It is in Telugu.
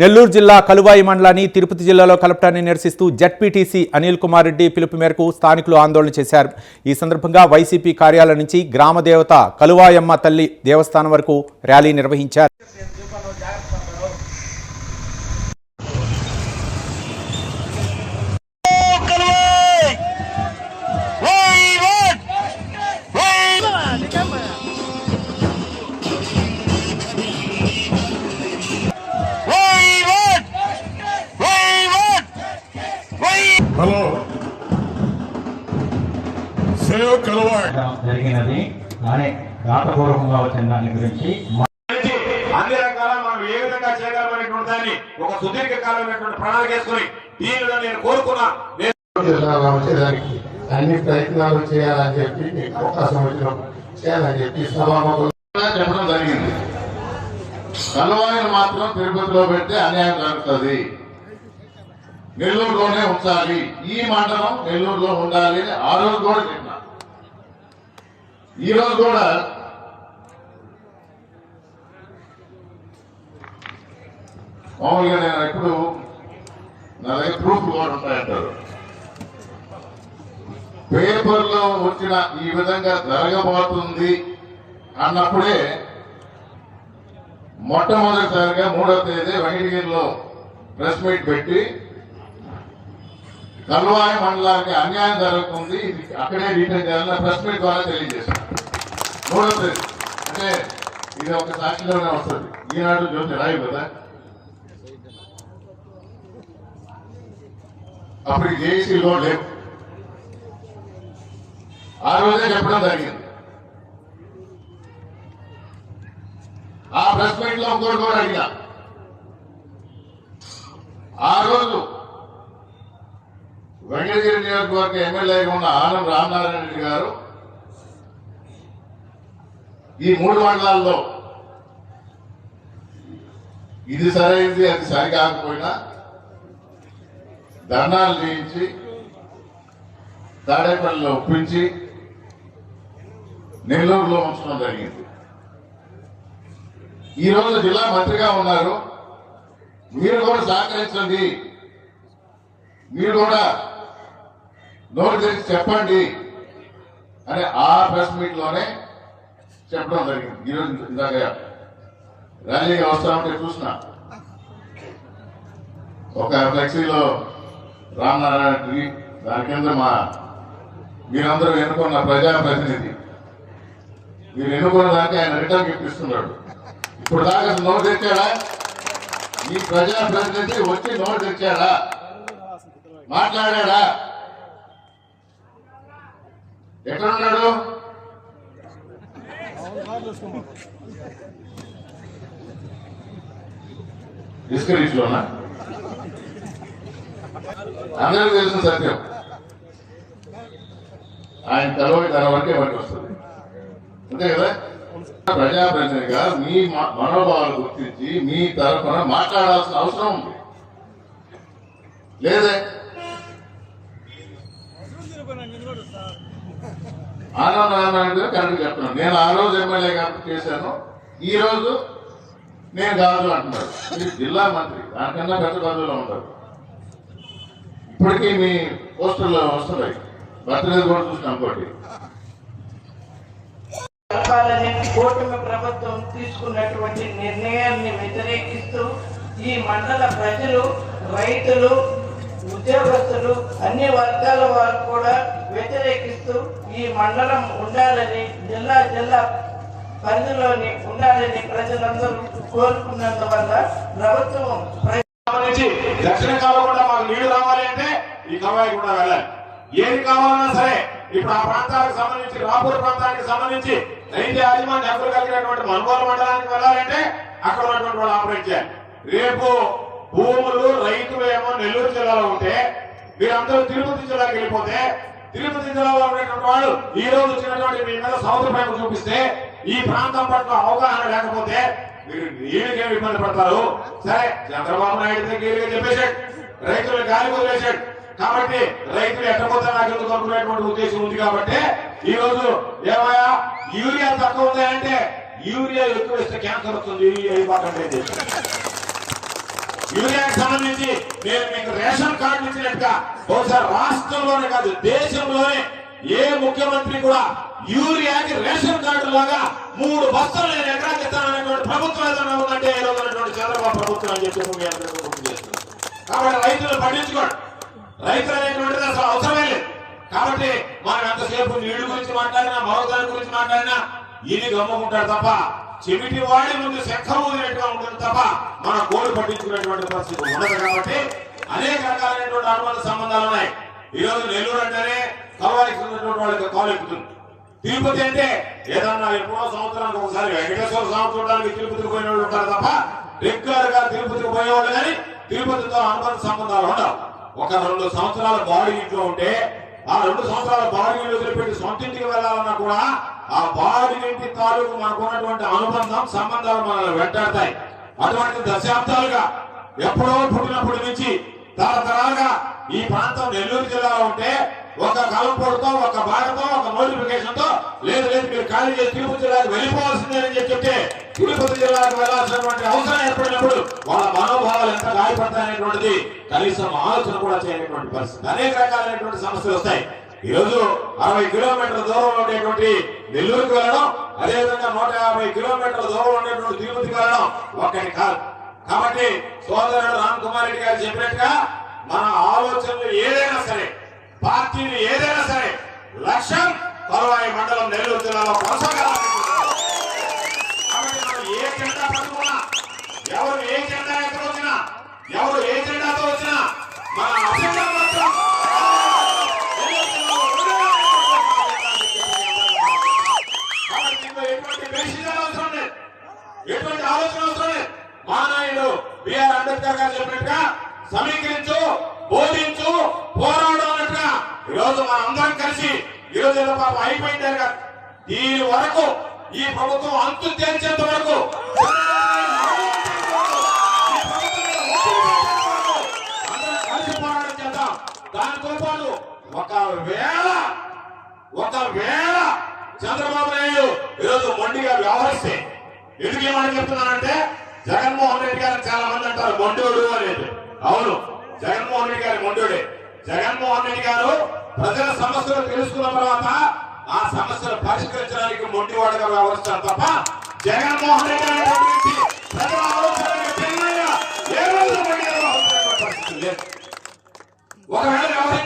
నెల్లూరు జిల్లా కలువాయి మండలాన్ని తిరుపతి జిల్లాలో కలపటాన్ని నిరసిస్తూ జడ్పీటీసీ అనిల్ కుమార్ రెడ్డి పిలుపు మేరకు స్థానికులు ఆందోళన చేశారు. ఈ సందర్భంగా వైసీపీ కార్యాలయం నుంచి గ్రామ దేవత కలువాయమ్మ తల్లి దేవస్థానం వరకు ర్యాలీ నిర్వహించారు. జరిగినది. కానీ రాతపూర్వకంగా వచ్చిన దాని గురించి అన్ని రకాల మనం ఏ విధంగా చేయగలమనేటువంటి దాన్ని ఒక సుదీర్ఘ కాలమైనటువంటి ప్రణాళిక వేసుకుని దీనిలో నేను కోరుకున్నా. వచ్చేదానికి అన్ని ప్రయత్నాలు చేయాలని చెప్పి మీకు అవకాశం వచ్చినప్పుడు చేయాలని చెప్పి సభాముఖులు చెప్పడం జరిగింది. కలవాయిని మాత్రం తిరుపతిలో పెడితే అన్యాయం జరుగుతుంది. నెల్లూరులోనే ఉంచాలి. ఈ మండలం నెల్లూరులో ఉండాలి అని ఆ రోజు కూడా చెప్పిన ఈరోజు కూడా మామూలుగా నేను ఎప్పుడు నా దగ్గర ప్రూఫ్ కూడా ఉంటాయంటారు. పేపర్లో వచ్చిన ఈ విధంగా జరగబోతుంది అన్నప్పుడే మొట్టమొదటిసారిగా మూడవ తేదీ వెంకటగిరిలో ప్రెస్ మీట్ పెట్టి కల్వాయి మండలానికి అన్యాయం జరుగుతుంది. అక్కడే డీటెయిల్ చేయాలని ప్రెస్ మీట్ ద్వారా తెలియజేశారు. మూడవ అంటే ఇది ఒక సాక్షిలోనే వస్తుంది. ఈనాడు జ్యోతి రాయి కదా. అప్పుడు జేసీలో లేవు. ఆ రోజే చెప్పడం జరిగింది. ఆ ప్రెస్ మీట్లో ఇంకోటి కూడా అడిగా. ఆ రోజు వెంకటగిరి నియోజకవర్గ ఎమ్మెల్యేగా ఉన్న ఆనం రామనారాయణ రెడ్డి గారు ఈ మూడు మండలాల్లో ఇది సరైనది అది సరికాకపోయినా ధర్నాలు చేయించి తాడేపల్లిలో ఒప్పించి నెల్లూరులో ఉంచడం జరిగింది. ఈరోజు జిల్లా మంత్రిగా ఉన్నారు. మీరు కూడా సహకరించండి. మీరు కూడా నోరు తెరిచి చెప్పండి అని ఆ ప్రెస్ మీట్లోనే చెప్పడం జరిగింది ఈరోజు ఇందాక ర్యాలీగా వస్తా చూసిన. ఒక ఫ్లెక్సీలో రామనారాయణ ట్రీ దాని కింద మా మీరందరూ ఎన్నుకున్న ప్రజాప్రతినిధి మీరు ఎన్నుకున్న దానికి ఆయన రిటర్న్ గిఫ్ట్ ఇస్తున్నాడు. ఇప్పుడు దాకా నోటు తెచ్చాడా ఈ ప్రజాప్రతినిధి వచ్చి నోటు తెచ్చాడా మాట్లాడాడా? ఎక్కడున్నాడు? డిస్కరీస్ లోనా అందరికీ తెలిసిన సత్యం ఆయన కలవని తన వరకే పనికి వస్తుంది అంతే కదా ప్రజాప్రతినిధిగా మీ మ- మనోభావాలు గుర్తించి మీ తరఫున మాట్లాడాల్సిన అవసరం ఉంది లేదే ఆనంద రామారాయణ గారు కరెక్ట్ చెప్తున్నాను నేను ఆ రోజు ఎమ్మెల్యే కాబట్టి చేశాను. ఈ రోజు నేను కాదు అంటున్నారు మీరు జిల్లా మంత్రి. దానికన్నా పెద్ద పదవిలో ఉంటారు ఇప్పటికీ మీ పోస్టర్లో వస్తున్నాయి. బర్త్డే కూడా చూసిన ఇంకోటి కూటమి ప్రభుత్వం తీసుకున్నటువంటి నిర్ణయాన్ని వ్యతిరేకిస్తూ ఈ మండల ప్రజలు రైతులు ఉద్యోగస్తులు అన్ని వర్గాల వారు కూడా వ్యతిరేకిస్తూ ఈ మండలం ఉండాలని జిల్లా జిల్లా పరిధిలోని ఉండాలని ప్రజలందరూ కోరుకున్నందువల్ల ప్రభుత్వం సంబంధించి దక్షిణ కాలకుండా మాకు నీళ్ళు రావాలి అంటే ఈ కవాయి కూడా వెళ్ళాలి. ఏది కావాలన్నా సరే ఇప్పుడు ఆ ప్రాంతానికి సంబంధించి రాపూర్ ప్రాంతానికి సంబంధించి నైన్టీ యాజమాన్య హక్కులు కలిగినటువంటి మనుగోలు మండలానికి వెళ్ళాలంటే అక్కడ ఉన్నటువంటి వాళ్ళు ఆపరేట్ చేయాలి. రేపు భూములు రైతులు ఏమో నెల్లూరు జిల్లాలో ఉంటే మీరందరూ తిరుపతి జిల్లాకి వెళ్ళిపోతే తిరుపతి జిల్లాలో ఉన్నటువంటి వాళ్ళు ఈ రోజు వచ్చినటువంటి మీ మీద సముద్ర ప్రేమ చూపిస్తే ఈ ప్రాంతం పట్ల అవగాహన లేకపోతే మీరు నీళ్ళకే ఇబ్బంది పడతారు? సరే చంద్రబాబు నాయుడు దగ్గర చెప్పేశాడు. రైతులు గాలి వదిలేశాడు. కాబట్టి రైతులు ఎట్టపోతే నాకు ఎందుకు అనుకునేటువంటి ఉద్దేశం ఉంది కాబట్టి ఈ రోజు ఏమయ్యా యూరియా తక్కువ ఉందంటే యూరియా ఎక్కువ ఇస్తే క్యాన్సర్ వస్తుంది యూరియా ఇవ్వకండి అని సంబంధించి నేను మీకు రేషన్ కార్డు ఇచ్చినట్టుగా బహుశా రాష్ట్రంలోనే కాదు దేశంలోనే ఏ ముఖ్యమంత్రి కూడా యూరియాకి రేషన్ కార్డు లాగా మూడు బస్సులు నేను ఎకరాకి ఇస్తాననేటువంటి ప్రభుత్వం ఏదైనా ఉందంటే ఈ రోజు ఉన్నటువంటి చంద్రబాబు ప్రభుత్వం అని చెప్పి మీ అందరూ గుర్తు చేస్తున్నారు కాబట్టి రైతులు పండించుకోండి రైతులు అనేటువంటిది అసలు అవసరమే లేదు. కాబట్టి మనం ఎంతసేపు నీళ్ళు గురించి మాట్లాడినా మరో దాని గురించి మాట్లాడినా ఇది గమ్ముకుంటాడు తప్ప చెవిటి వాడి ముందు శంఖం ఊదినట్టుగా ఉంటుంది తప్ప మన గోడు పట్టించుకునేటువంటి పరిస్థితి ఉండదు కాబట్టి అనేక రకాలైనటువంటి అనుబంధ సంబంధాలు ఉన్నాయి. ఈ రోజు నెల్లూరు అంటేనే కలవారికి వాళ్ళకి కాలు ఎక్కుతుంది. తిరుపతి అంటే ఏదన్నా ఎప్పుడో సంవత్సరానికి ఒకసారి వెంకటేశ్వర స్వామి చూడడానికి తిరుపతికి పోయిన వాళ్ళు ఉంటారు తప్ప రెగ్యులర్గా తిరుపతికి పోయేవాళ్ళు కానీ తిరుపతితో అనుబంధ సంబంధాలు ఉండవు. ఒక రెండు సంవత్సరాల బాడీ ఇంట్లో ఉంటే ఆ రెండు సంవత్సరాల బాడీని వదిలిపెట్టి సొంత ఇంటికి వెళ్ళాలన్నా కూడా ఆ బాడీ తాలూకు మనకు ఉన్నటువంటి అనుబంధం సంబంధాలు మనల్ని వెంటాడతాయి. అటువంటి దశాబ్దాలుగా ఎప్పుడో పుట్టినప్పటి నుంచి తరతరాలుగా ఈ ప్రాంతం నెల్లూరు జిల్లాలో ఉంటే ఒక కలంపొడితో ఒక బాటతో ఒక నోటిఫికేషన్తో లేదు లేదు మీరు ఖాళీ చేసి తిరుపతి జిల్లాకు వెళ్ళిపోవాల్సిందేనని చెప్పి చెప్తే తిరుపతి జిల్లాకు వెళ్ళాల్సినటువంటి అవసరం ఏర్పడినప్పుడు వాళ్ళ మనోభావాలు ఎంత గాయపడతాయనేటువంటిది కనీసం ఆలోచన కూడా చేయనటువంటి పరిస్థితి. అనేక రకాలైనటువంటి సమస్యలు వస్తాయి. ఈ రోజు అరవై కిలోమీటర్ల దూరంలో ఉండేటువంటి నెల్లూరుకు వెళ్ళడం అదేవిధంగా నూట యాభై కిలోమీటర్ల దూరంలో ఉండేటువంటి తిరుపతికి వెళ్ళడం ఒక్కటి కాదు. కాబట్టి సోదరుడు రామ్ కుమార్ రెడ్డి గారు చెప్పినట్టుగా మన ఆలోచనలు ఏదైనా సరే పార్టీలు ఏదైనా సరే లక్ష్యం తరువాయి మండలం నెల్లూరు జిల్లాలో కొనసాగాలని కాబట్టి మనం ఏ జెండా పట్టుకున్నా ఎవరు ఏ జెండా ఎక్కడ వచ్చినా ఎవరు ఏ జెండాతో వచ్చినా మన అజెండా మాత్రం ఎటువంటి ఆలోచన అవసరం లేదు. మా నాయుడు బిఆర్ అంబేద్కర్ గారు చెప్పినట్టుగా సమీకరించు బోధించు పోరాడు అన్నట్టుగా ఈరోజు రోజు మనం అందరం కలిసి ఈరోజు పాపం అయిపోయింది దీని వరకు ఈ ప్రభుత్వం అంతు తేల్చేంత వరకు దాంతో పాటు ఒకవేళ ఒకవేళ చంద్రబాబు నాయుడు ఈరోజు మొండిగా వ్యవహరిస్తే ఎందుకు ఏమని చెప్తున్నానంటే జగన్మోహన్ రెడ్డి గారు చాలా మంది అంటారు మొండోడు అనేది. అవును జగన్మోహన్ రెడ్డి గారి మొండోడే. జగన్మోహన్ రెడ్డి గారు ప్రజల సమస్యలు తెలుసుకున్న తర్వాత ఆ సమస్యలు పరిష్కరించడానికి మొండివాడుగా వ్యవహరిస్తారు తప్ప జగన్మోహన్ రెడ్డి గారు ప్రజల ఆలోచన భిన్నంగా ఏ రోజు మొండిగా వ్యవహరించే పరిస్థితి లేదు ఒకవేళ